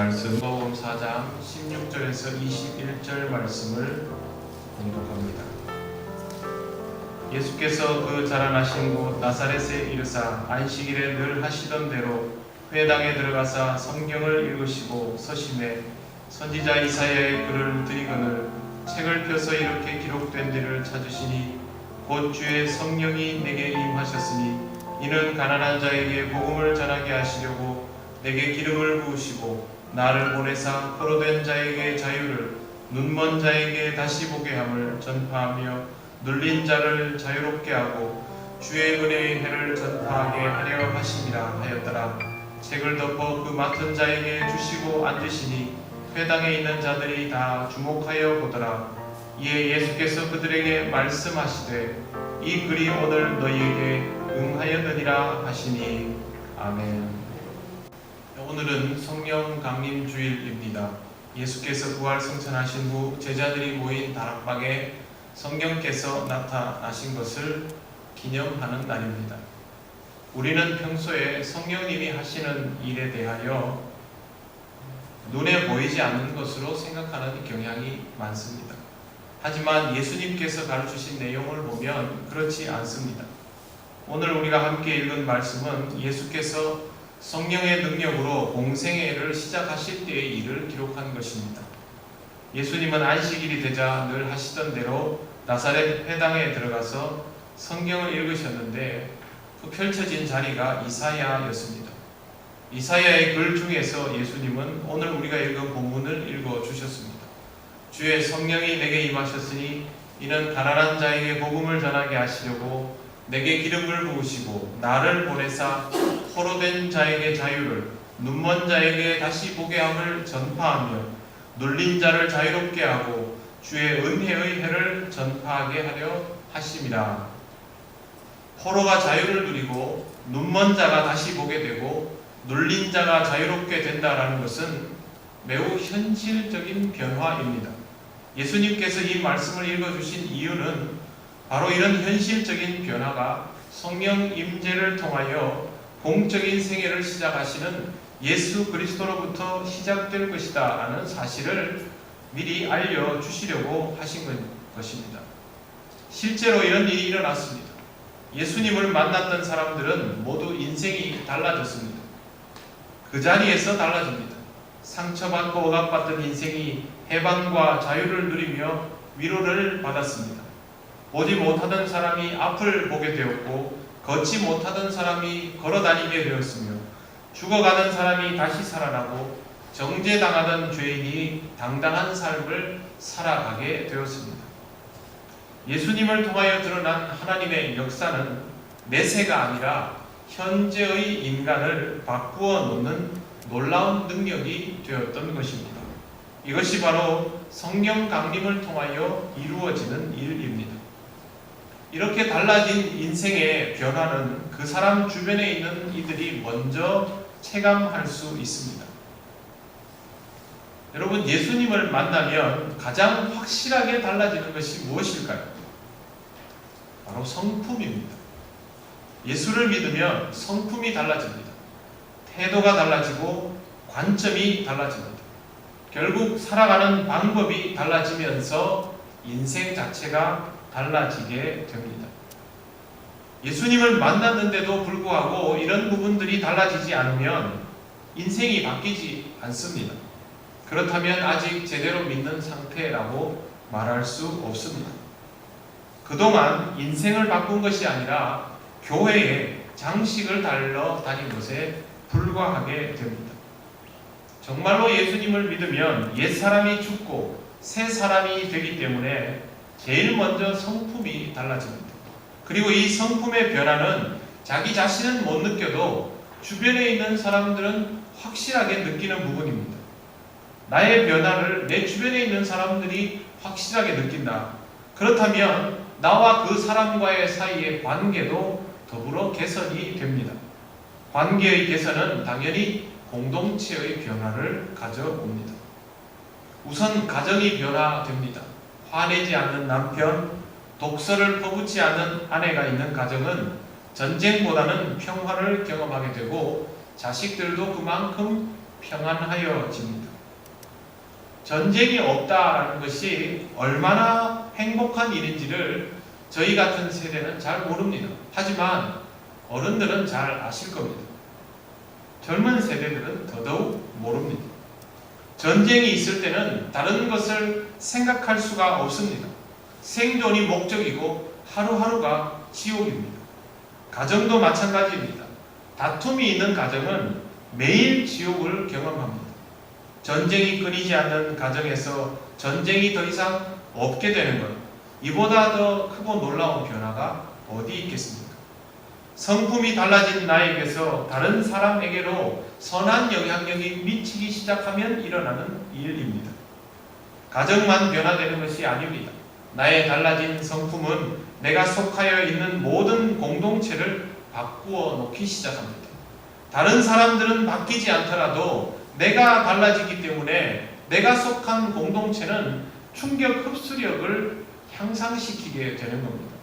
말씀 마음 4장 16절에서 21절 말씀을 공독합니다. 예수께서 그 자라나신 곳 나사렛에 이르사 안식일에 늘 하시던 대로 회당에 들어가사 성경을 읽으시고 서심해 선지자 이사야의 글을 드리거늘 책을 펴서 이렇게 기록된 데를 찾으시니 곧 주의 성령이 내게 임하셨으니 이는 가난한 자에게 복음을 전하게 하시려고 내게 기름을 부으시고 나를 보내사 포로 된 자에게 자유를 눈먼 자에게 다시 보게 함을 전파하며 눌린 자를 자유롭게 하고 주의 은혜의 해를 전파하게 하려 하심이라 하였더라. 책을 덮어 그 맡은 자에게 주시고 앉으시니 회당에 있는 자들이 다 주목하여 보더라. 이에 예수께서 그들에게 말씀하시되 이 글이 오늘 너희에게 응하였느니라 하시니. 아멘. 오늘은 성령 강림 주일입니다. 예수께서 부활 승천하신 후 제자들이 모인 다락방에 성령께서 나타나신 것을 기념하는 날입니다. 우리는 평소에 성령님이 하시는 일에 대하여 눈에 보이지 않는 것으로 생각하는 경향이 많습니다. 하지만 예수님께서 가르치신 내용을 보면 그렇지 않습니다. 오늘 우리가 함께 읽은 말씀은 예수께서 성령의 능력으로 공생애를 시작하실 때의 일을 기록한 것입니다. 예수님은 안식일이 되자 늘 하시던 대로 나사렛 회당에 들어가서 성경을 읽으셨는데 그 펼쳐진 자리가 이사야였습니다. 이사야의 글 중에서 예수님은 오늘 우리가 읽은 본문을 읽어 주셨습니다. 주의 성령이 내게 임하셨으니 이는 가난한 자에게 복음을 전하게 하시려고 내게 기름을 부으시고 나를 보내사 포로된 자에게 자유를 눈먼 자에게 다시 보게 함을 전파하며 눌린 자를 자유롭게 하고 주의 은혜의 해를 전파하게 하려 하심이라 포로가 자유를 누리고 눈먼 자가 다시 보게 되고 눌린 자가 자유롭게 된다라는 것은 매우 현실적인 변화입니다. 예수님께서 이 말씀을 읽어주신 이유는 바로 이런 현실적인 변화가 성령 임재를 통하여 공적인 생애를 시작하시는 예수 그리스도로부터 시작될 것이다 라는 사실을 미리 알려주시려고 하신 것입니다. 실제로 이런 일이 일어났습니다. 예수님을 만났던 사람들은 모두 인생이 달라졌습니다. 그 자리에서 달라집니다. 상처받고 억압받던 인생이 해방과 자유를 누리며 위로를 받았습니다. 보지 못하던 사람이 앞을 보게 되었고 걷지 못하던 사람이 걸어 다니게 되었으며 죽어가는 사람이 다시 살아나고 정죄당하던 죄인이 당당한 삶을 살아가게 되었습니다. 예수님을 통하여 드러난 하나님의 역사는 내세가 아니라 현재의 인간을 바꾸어 놓는 놀라운 능력이 되었던 것입니다. 이것이 바로 성령 강림을 통하여 이루어지는 일입니다. 이렇게 달라진 인생의 변화는 그 사람 주변에 있는 이들이 먼저 체감할 수 있습니다. 여러분, 예수님을 만나면 가장 확실하게 달라지는 것이 무엇일까요? 바로 성품입니다. 예수를 믿으면 성품이 달라집니다. 태도가 달라지고 관점이 달라집니다. 결국 살아가는 방법이 달라지면서 인생 자체가 달라지게 됩니다. 예수님을 만났는데도 불구하고 이런 부분들이 달라지지 않으면 인생이 바뀌지 않습니다. 그렇다면 아직 제대로 믿는 상태라고 말할 수 없습니다. 그동안 인생을 바꾼 것이 아니라 교회에 장식을 달러 다닌 것에 불과하게 됩니다. 정말로 예수님을 믿으면 옛 사람이 죽고 새 사람이 되기 때문에 제일 먼저 성품이 달라집니다. 그리고 이 성품의 변화는 자기 자신은 못 느껴도 주변에 있는 사람들은 확실하게 느끼는 부분입니다. 나의 변화를 내 주변에 있는 사람들이 확실하게 느낀다. 그렇다면 나와 그 사람과의 사이의 관계도 더불어 개선이 됩니다. 관계의 개선은 당연히 공동체의 변화를 가져옵니다. 우선 가정이 변화됩니다. 화내지 않는 남편, 독서를 퍼붓지 않는 아내가 있는 가정은 전쟁보다는 평화를 경험하게 되고 자식들도 그만큼 평안하여집니다. 전쟁이 없다라는 것이 얼마나 행복한 일인지를 저희 같은 세대는 잘 모릅니다. 하지만 어른들은 잘 아실 겁니다. 젊은 세대들은 더더욱 모릅니다. 전쟁이 있을 때는 다른 것을 생각할 수가 없습니다. 생존이 목적이고 하루하루가 지옥입니다. 가정도 마찬가지입니다. 다툼이 있는 가정은 매일 지옥을 경험합니다. 전쟁이 끊이지 않는 가정에서 전쟁이 더 이상 없게 되는 것, 이보다 더 크고 놀라운 변화가 어디 있겠습니까? 성품이 달라진 나에게서 다른 사람에게로 선한 영향력이 미치기 시작하면 일어나는 일입니다. 가정만 변화되는 것이 아닙니다. 나의 달라진 성품은 내가 속하여 있는 모든 공동체를 바꾸어 놓기 시작합니다. 다른 사람들은 바뀌지 않더라도 내가 달라지기 때문에 내가 속한 공동체는 충격 흡수력을 향상시키게 되는 겁니다.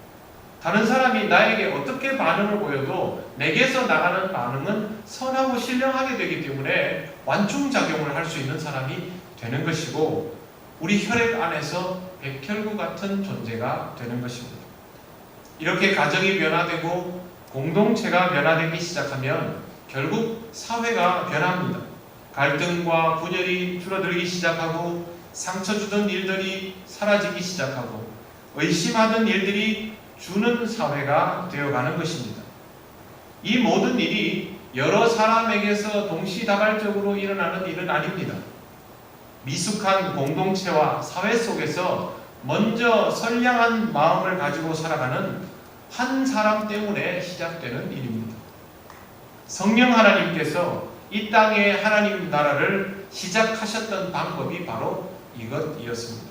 다른 사람이 나에게 어떻게 반응을 보여도 내게서 나가는 반응은 선하고 신령하게 되기 때문에 완충작용을 할 수 있는 사람이 되는 것이고 우리 혈액 안에서 백혈구 같은 존재가 되는 것입니다. 이렇게 가정이 변화되고 공동체가 변화되기 시작하면 결국 사회가 변합니다. 갈등과 분열이 줄어들기 시작하고 상처 주던 일들이 사라지기 시작하고 의심하던 일들이 주는 사회가 되어가는 것입니다. 이 모든 일이 여러 사람에게서 동시다발적으로 일어나는 일은 아닙니다. 미숙한 공동체와 사회 속에서 먼저 선량한 마음을 가지고 살아가는 한 사람 때문에 시작되는 일입니다. 성령 하나님께서 이 땅에 하나님 나라를 시작하셨던 방법이 바로 이것이었습니다.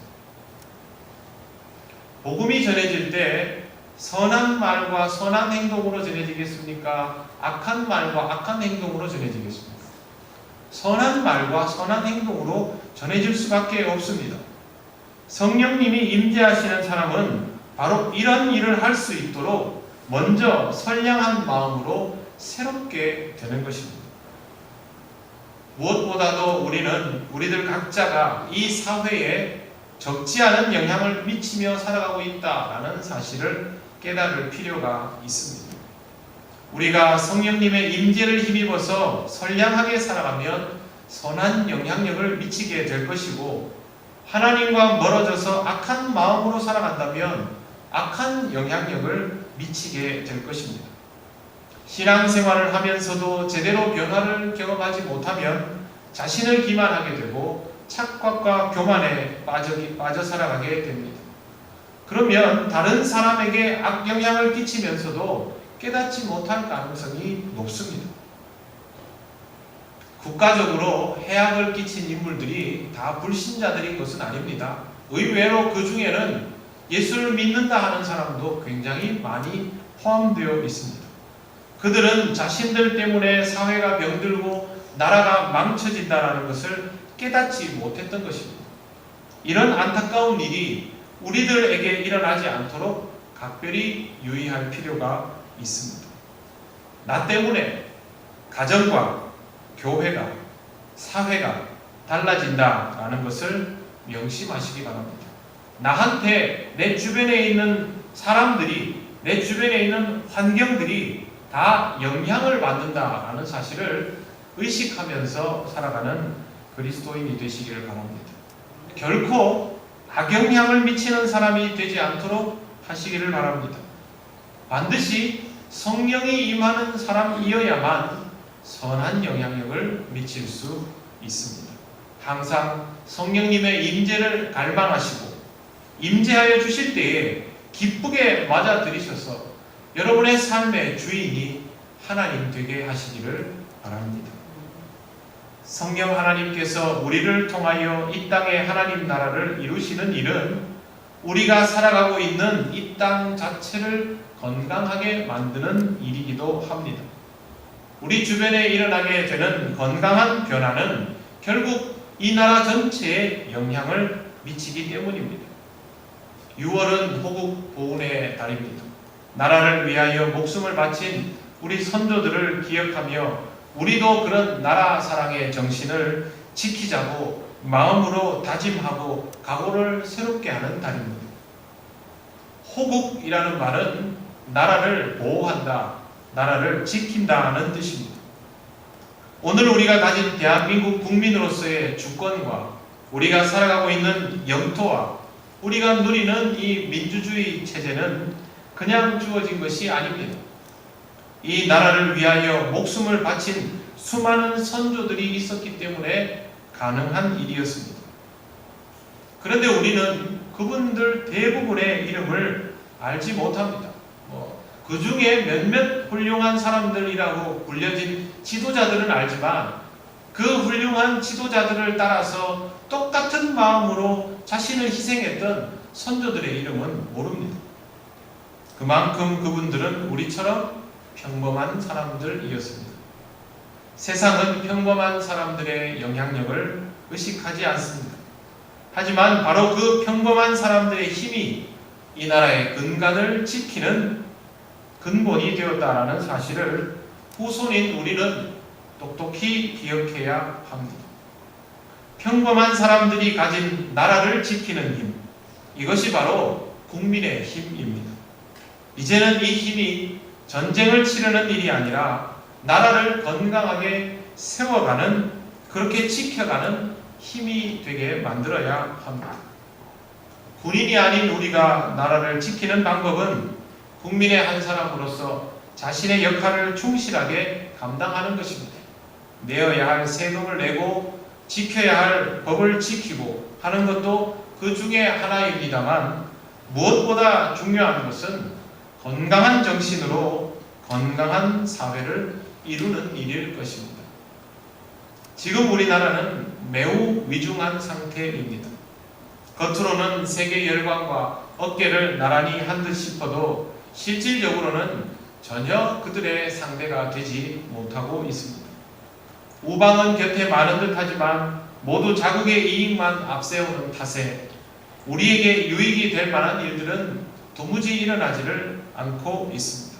복음이 전해질 때 선한 말과 선한 행동으로 전해지겠습니까? 악한 말과 악한 행동으로 전해지겠습니까? 선한 말과 선한 행동으로 전해질 수밖에 없습니다. 성령님이 임재하시는 사람은 바로 이런 일을 할 수 있도록 먼저 선량한 마음으로 새롭게 되는 것입니다. 무엇보다도 우리는 우리들 각자가 이 사회에 적지 않은 영향을 미치며 살아가고 있다라는 사실을 깨달을 필요가 있습니다. 우리가 성령님의 임재를 힘입어서 선량하게 살아가면 선한 영향력을 미치게 될 것이고 하나님과 멀어져서 악한 마음으로 살아간다면 악한 영향력을 미치게 될 것입니다. 신앙생활을 하면서도 제대로 변화를 경험하지 못하면 자신을 기만하게 되고 착각과 교만에 빠져, 빠져 살아가게 됩니다. 그러면 다른 사람에게 악영향을 끼치면서도 깨닫지 못할 가능성이 높습니다. 국가적으로 해악을 끼친 인물들이 다 불신자들인 것은 아닙니다. 의외로 그 중에는 예수를 믿는다 하는 사람도 굉장히 많이 포함되어 있습니다. 그들은 자신들 때문에 사회가 병들고 나라가 망쳐진다는 것을 깨닫지 못했던 것입니다. 이런 안타까운 일이 우리들에게 일어나지 않도록 각별히 유의할 필요가 있습니다. 나 때문에 가정과 교회가 사회가 달라진다라는 것을 명심하시기 바랍니다. 나한테 내 주변에 있는 사람들이 내 주변에 있는 환경들이 다 영향을 받는다라는 사실을 의식하면서 살아가는 그리스도인이 되시기를 바랍니다. 결코 악영향을 미치는 사람이 되지 않도록 하시기를 바랍니다. 반드시 성령이 임하는 사람이어야만 선한 영향력을 미칠 수 있습니다. 항상 성령님의 임재를 갈망하시고 임재하여 주실 때에 기쁘게 맞아들이셔서 여러분의 삶의 주인이 하나님 되게 하시기를 바랍니다. 성령 하나님께서 우리를 통하여 이 땅에 하나님 나라를 이루시는 일은 우리가 살아가고 있는 이 땅 자체를 건강하게 만드는 일이기도 합니다. 우리 주변에 일어나게 되는 건강한 변화는 결국 이 나라 전체에 영향을 미치기 때문입니다. 6월은 호국 보훈의 달입니다. 나라를 위하여 목숨을 바친 우리 선조들을 기억하며 우리도 그런 나라 사랑의 정신을 지키자고 마음으로 다짐하고 각오를 새롭게 하는 달입니다. 호국이라는 말은 나라를 보호한다, 나라를 지킨다는 뜻입니다. 오늘 우리가 가진 대한민국 국민으로서의 주권과 우리가 살아가고 있는 영토와 우리가 누리는 이 민주주의 체제는 그냥 주어진 것이 아닙니다. 이 나라를 위하여 목숨을 바친 수많은 선조들이 있었기 때문에 가능한 일이었습니다. 그런데 우리는 그분들 대부분의 이름을 알지 못합니다. 뭐, 그 중에 몇몇 훌륭한 사람들이라고 불려진 지도자들은 알지만 그 훌륭한 지도자들을 따라서 똑같은 마음으로 자신을 희생했던 선조들의 이름은 모릅니다. 그만큼 그분들은 우리처럼 평범한 사람들이었습니다. 세상은 평범한 사람들의 영향력을 의식하지 않습니다. 하지만 바로 그 평범한 사람들의 힘이 이 나라의 근간을 지키는 근본이 되었다라는 사실을 후손인 우리는 똑똑히 기억해야 합니다. 평범한 사람들이 가진 나라를 지키는 힘, 이것이 바로 국민의 힘입니다. 이제는 이 힘이 전쟁을 치르는 일이 아니라 나라를 건강하게 세워가는 그렇게 지켜가는 힘이 되게 만들어야 합니다. 군인이 아닌 우리가 나라를 지키는 방법은 국민의 한 사람으로서 자신의 역할을 충실하게 감당하는 것입니다. 내어야 할 세금을 내고 지켜야 할 법을 지키고 하는 것도 그 중에 하나입니다만 무엇보다 중요한 것은 건강한 정신으로 건강한 사회를 이루는 일일 것입니다. 지금 우리나라는 매우 위중한 상태입니다. 겉으로는 세계 열광과 어깨를 나란히 한 듯 싶어도 실질적으로는 전혀 그들의 상대가 되지 못하고 있습니다. 우방은 곁에 많은 듯 하지만 모두 자국의 이익만 앞세우는 탓에 우리에게 유익이 될 만한 일들은 도무지 일어나지를 않고 있습니다.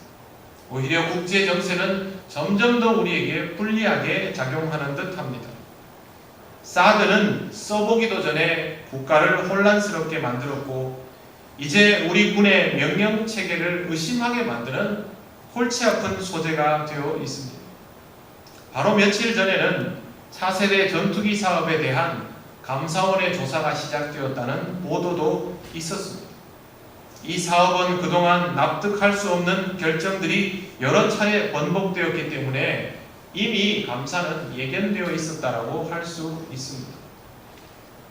오히려 국제 정세는 점점 더 우리에게 불리하게 작용하는 듯 합니다. 사드는 써보기도 전에 국가를 혼란스럽게 만들었고 이제 우리 군의 명령 체계를 의심하게 만드는 골치 아픈 소재가 되어 있습니다. 바로 며칠 전에는 차세대 전투기 사업에 대한 감사원의 조사가 시작되었다는 보도도 있었습니다. 이 사업은 그동안 납득할 수 없는 결정들이 여러 차례 번복되었기 때문에 이미 감사는 예견되어 있었다라고 할 수 있습니다.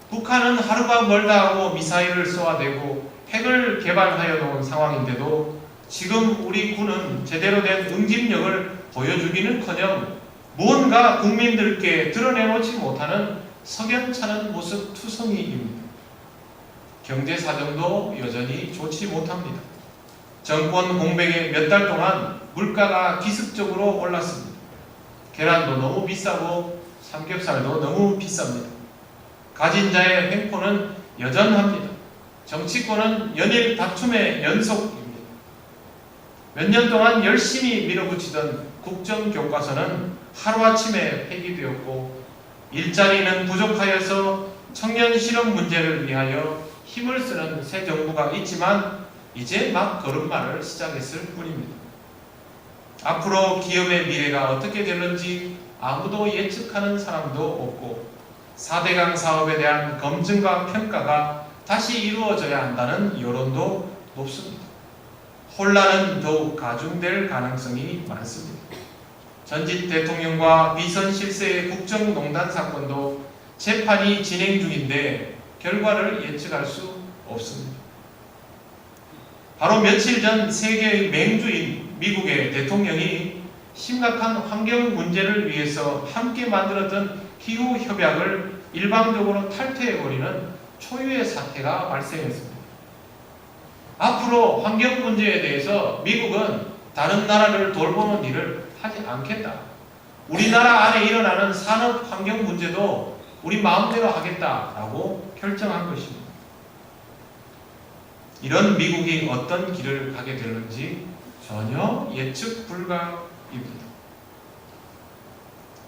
북한은 하루가 멀다 하고 미사일을 쏘아대고 핵을 개발하여 놓은 상황인데도 지금 우리 군은 제대로 된 응집력을 보여주기는커녕 무언가 국민들께 드러내놓지 못하는 석연찮은 모습 투성이입니다. 경제 사정도 여전히 좋지 못합니다. 정권 공백에 몇 달 동안 물가가 기습적으로 올랐습니다. 계란도 너무 비싸고 삼겹살도 너무 비쌉니다. 가진 자의 횡포는 여전합니다. 정치권은 연일 다툼의 연속입니다. 몇 년 동안 열심히 밀어붙이던 국정교과서는 하루아침에 폐기되었고 일자리는 부족하여서 청년 실업 문제를 위하여 힘을 쓰는 새 정부가 있지만 이제 막 걸음마를 시작했을 뿐입니다. 앞으로 기업의 미래가 어떻게 될는지 아무도 예측하는 사람도 없고 4대강 사업에 대한 검증과 평가가 다시 이루어져야 한다는 여론도 높습니다. 혼란은 더욱 가중될 가능성이 많습니다. 전직 대통령과 비선 실세의 국정농단 사건도 재판이 진행 중인데 결과를 예측할 수 없습니다. 바로 며칠 전 세계의 맹주인 미국의 대통령이 심각한 환경 문제를 위해서 함께 만들었던 기후 협약을 일방적으로 탈퇴해버리는 초유의 사태가 발생했습니다. 앞으로 환경 문제에 대해서 미국은 다른 나라를 돌보는 일을 하지 않겠다. 우리나라 안에 일어나는 산업 환경 문제도 우리 마음대로 하겠다라고 결정한 것입니다. 이런 미국이 어떤 길을 가게 될는지 전혀 예측 불가입니다.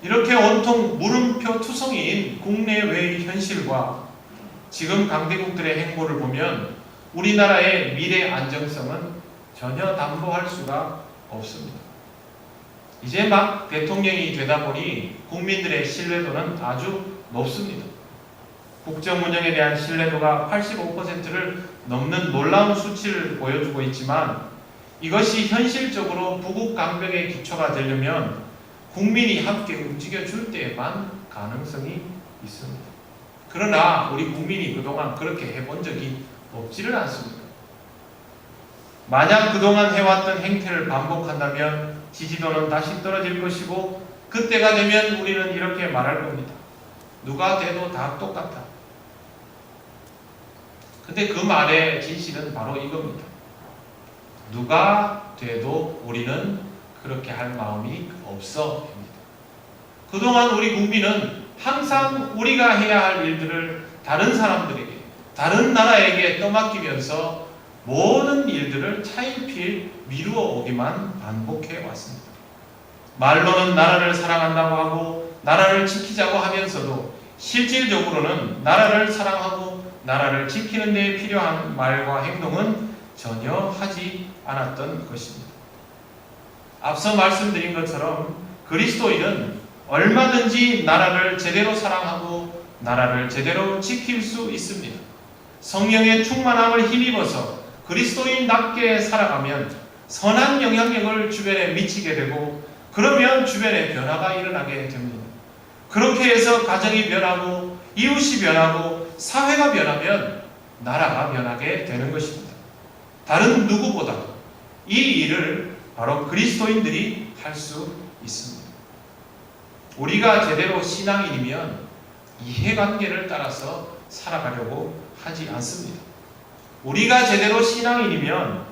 이렇게 온통 물음표 투성이인 국내외의 현실과 지금 강대국들의 행보를 보면 우리나라의 미래 안정성은 전혀 담보할 수가 없습니다. 이제 막 대통령이 되다 보니 국민들의 신뢰도는 아주 높습니다. 국정 운영에 대한 신뢰도가 85%를 넘는 놀라운 수치를 보여주고 있지만 이것이 현실적으로 부국 강병의 기초가 되려면 국민이 함께 움직여 줄 때에만 가능성이 있습니다. 그러나 우리 국민이 그동안 그렇게 해본 적이 없지를 않습니다. 만약 그동안 해왔던 행태를 반복한다면 지지도는 다시 떨어질 것이고 그때가 되면 우리는 이렇게 말할 겁니다. 누가 돼도 다 똑같아. 근데 그 말의 진실은 바로 이겁니다. 누가 돼도 우리는 그렇게 할 마음이 없어. 그동안 우리 국민은 항상 우리가 해야 할 일들을 다른 사람들에게, 다른 나라에게 떠맡기면서 모든 일들을 차일피일 미루어 오기만 반복해 왔습니다. 말로는 나라를 사랑한다고 하고 나라를 지키자고 하면서도 실질적으로는 나라를 사랑하고 나라를 지키는 데 필요한 말과 행동은 전혀 하지 않았던 것입니다. 앞서 말씀드린 것처럼 그리스도인은 얼마든지 나라를 제대로 사랑하고 나라를 제대로 지킬 수 있습니다. 성령의 충만함을 힘입어서 그리스도인답게 살아가면 선한 영향력을 주변에 미치게 되고 그러면 주변에 변화가 일어나게 됩니다. 그렇게 해서 가정이 변하고 이웃이 변하고 사회가 변하면 나라가 변하게 되는 것입니다. 다른 누구보다 이 일을 바로 그리스도인들이 할 수 있습니다. 우리가 제대로 신앙인이면 이해관계를 따라서 살아가려고 하지 않습니다. 우리가 제대로 신앙인이면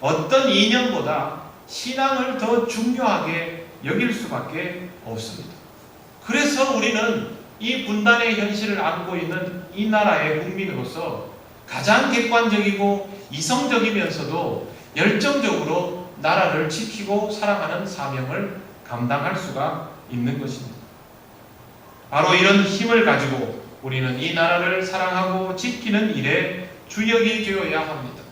어떤 이념보다 신앙을 더 중요하게 여길 수밖에 없습니다. 그래서 우리는 이 분단의 현실을 안고 있는 이 나라의 국민으로서 가장 객관적이고 이성적이면서도 열정적으로 나라를 지키고 사랑하는 사명을 감당할 수가 있는 것입니다. 바로 이런 힘을 가지고 우리는 이 나라를 사랑하고 지키는 일에 주역이 되어야 합니다.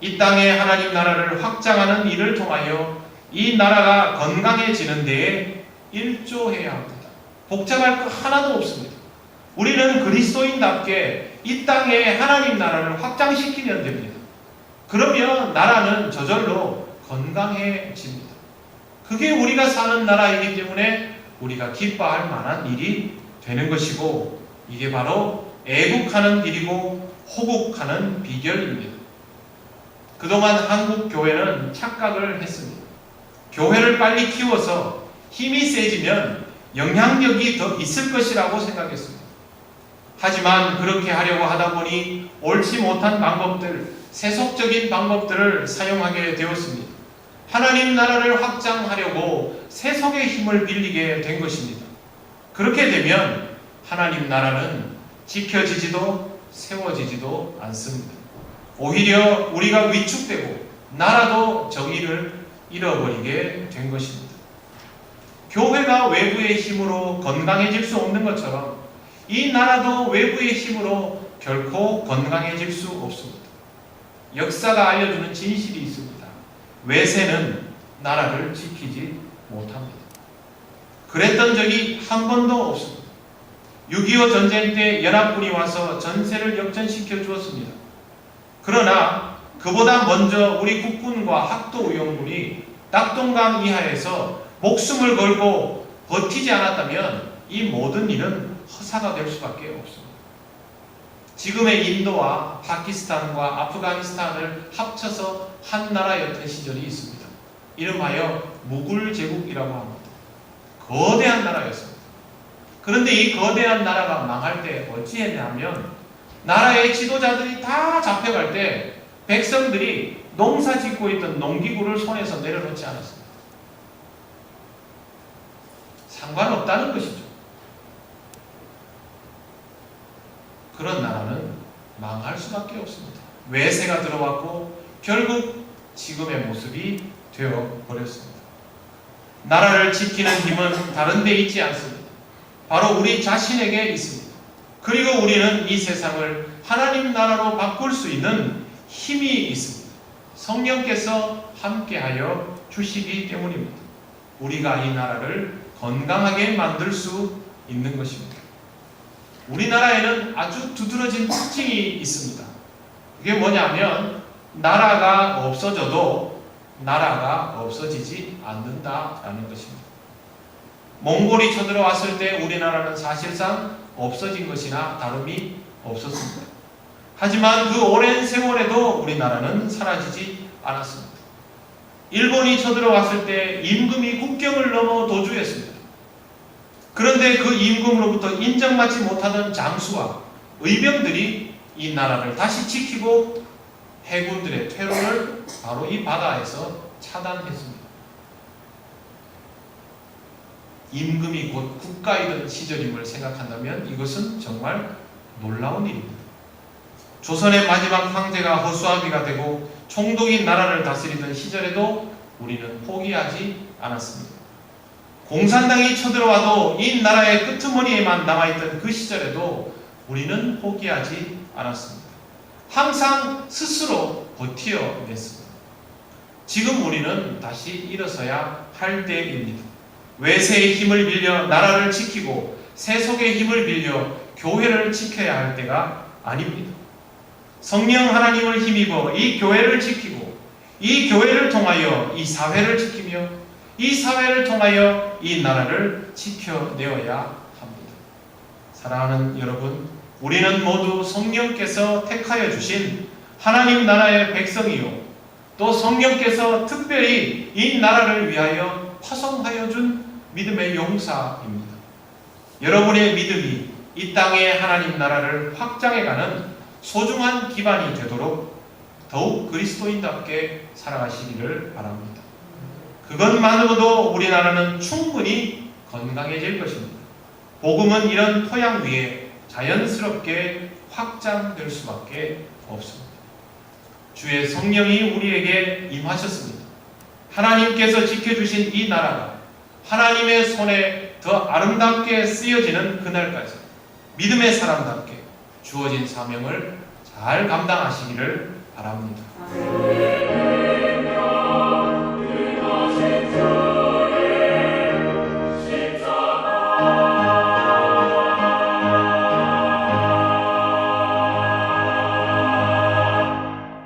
이 땅에 하나님 나라를 확장하는 일을 통하여 이 나라가 건강해지는 데에 일조해야 합니다. 복잡할 거 하나도 없습니다. 우리는 그리스도인답게 이 땅에 하나님 나라를 확장시키면 됩니다. 그러면 나라는 저절로 건강해집니다. 그게 우리가 사는 나라이기 때문에 우리가 기뻐할 만한 일이 되는 것이고 이게 바로 애국하는 일이고 호국하는 비결입니다. 그동안 한국 교회는 착각을 했습니다. 교회를 빨리 키워서 힘이 세지면 영향력이 더 있을 것이라고 생각했습니다. 하지만 그렇게 하려고 하다 보니 옳지 못한 방법들, 세속적인 방법들을 사용하게 되었습니다. 하나님 나라를 확장하려고 세속의 힘을 빌리게 된 것입니다. 그렇게 되면 하나님 나라는 지켜지지도 세워지지도 않습니다. 오히려 우리가 위축되고 나라도 정의를 잃어버리게 된 것입니다. 교회가 외부의 힘으로 건강해질 수 없는 것처럼 이 나라도 외부의 힘으로 결코 건강해질 수 없습니다. 역사가 알려주는 진실이 있습니다. 외세는 나라를 지키지 못합니다. 그랬던 적이 한 번도 없습니다. 6.25 전쟁 때 연합군이 와서 전세를 역전시켜 주었습니다. 그러나 그보다 먼저 우리 국군과 학도 의용군이 낙동강 이하에서 목숨을 걸고 버티지 않았다면 이 모든 일은 허사가 될 수밖에 없습니다. 지금의 인도와 파키스탄과 아프가니스탄을 합쳐서 한 나라였던 시절이 있습니다. 이름하여 무굴 제국이라고 합니다. 거대한 나라였습니다. 그런데 이 거대한 나라가 망할 때 어찌했냐면 나라의 지도자들이 다 잡혀갈 때 백성들이 농사 짓고 있던 농기구를 손에서 내려놓지 않았습니다. 상관없다는 것이죠. 그런 나라는 망할 수밖에 없습니다. 외세가 들어왔고 결국 지금의 모습이 되어 버렸습니다. 나라를 지키는 힘은 다른 데 있지 않습니다. 바로 우리 자신에게 있습니다. 그리고 우리는 이 세상을 하나님 나라로 바꿀 수 있는 힘이 있습니다. 성령께서 함께하여 주시기 때문입니다. 우리가 이 나라를 건강하게 만들 수 있는 것입니다. 우리나라에는 아주 두드러진 특징이 있습니다. 그게 뭐냐면 나라가 없어져도 나라가 없어지지 않는다라는 것입니다. 몽골이 쳐들어왔을 때 우리나라는 사실상 없어진 것이나 다름이 없었습니다. 하지만 그 오랜 세월에도 우리나라는 사라지지 않았습니다. 일본이 쳐들어왔을 때 임금이 국경을 넘어 도주했습니다. 그런데 그 임금으로부터 인정받지 못하던 장수와 의병들이 이 나라를 다시 지키고 해군들의 퇴로를 바로 이 바다에서 차단했습니다. 임금이 곧 국가이던 시절임을 생각한다면 이것은 정말 놀라운 일입니다. 조선의 마지막 황제가 허수아비가 되고 총독인 나라를 다스리던 시절에도 우리는 포기하지 않았습니다. 공산당이 쳐들어와도 이 나라의 끄트머리에만 남아있던 그 시절에도 우리는 포기하지 않았습니다. 항상 스스로 버티어냈습니다. 지금 우리는 다시 일어서야 할 때입니다. 외세의 힘을 빌려 나라를 지키고 세속의 힘을 빌려 교회를 지켜야 할 때가 아닙니다. 성령 하나님을 힘입어 이 교회를 지키고 이 교회를 통하여 이 사회를 지키며 이 사회를 통하여 이 나라를 지켜내어야 합니다. 사랑하는 여러분, 우리는 모두 성령께서 택하여 주신 하나님 나라의 백성이요. 또 성령께서 특별히 이 나라를 위하여 파송하여 준 믿음의 용사입니다. 여러분의 믿음이 이 땅의 하나님 나라를 확장해가는 소중한 기반이 되도록 더욱 그리스도인답게 살아가시기를 바랍니다. 그것만으로도 우리나라는 충분히 건강해질 것입니다. 복음은 이런 토양 위에 자연스럽게 확장될 수밖에 없습니다. 주의 성령이 우리에게 임하셨습니다. 하나님께서 지켜주신 이 나라가 하나님의 손에 더 아름답게 쓰여지는 그날까지 믿음의 사람답게 주어진 사명을 잘 감당하시기를 바랍니다.